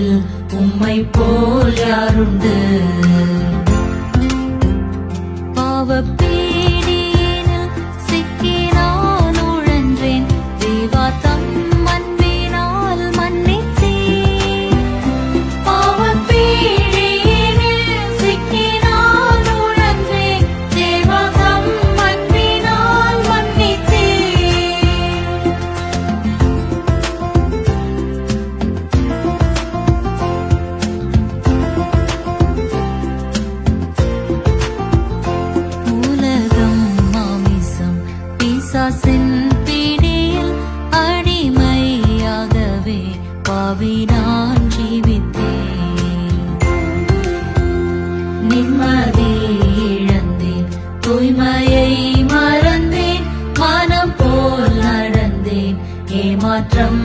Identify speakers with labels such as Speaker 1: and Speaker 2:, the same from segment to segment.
Speaker 1: உலகில் உம்மை போல் யாருண்டு? பிசாசின் பிடியில் அடிமையாகவே பாவி நான் ஜீவித்தேன் நிம்மதி இழந்தேன் தூய்மையை மறந்தேன் மனம் போல் நடந்தேன் ஏமாற்றம்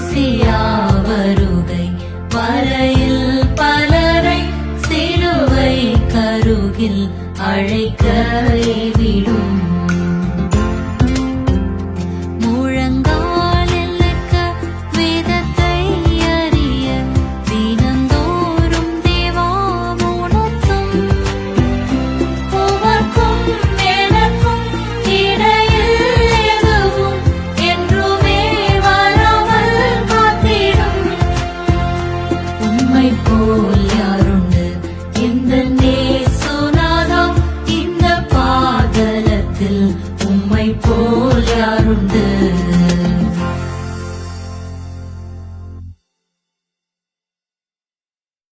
Speaker 1: மேசியா வருகை. வரையில் பலரை சிலுவை கருகில் அழைக்க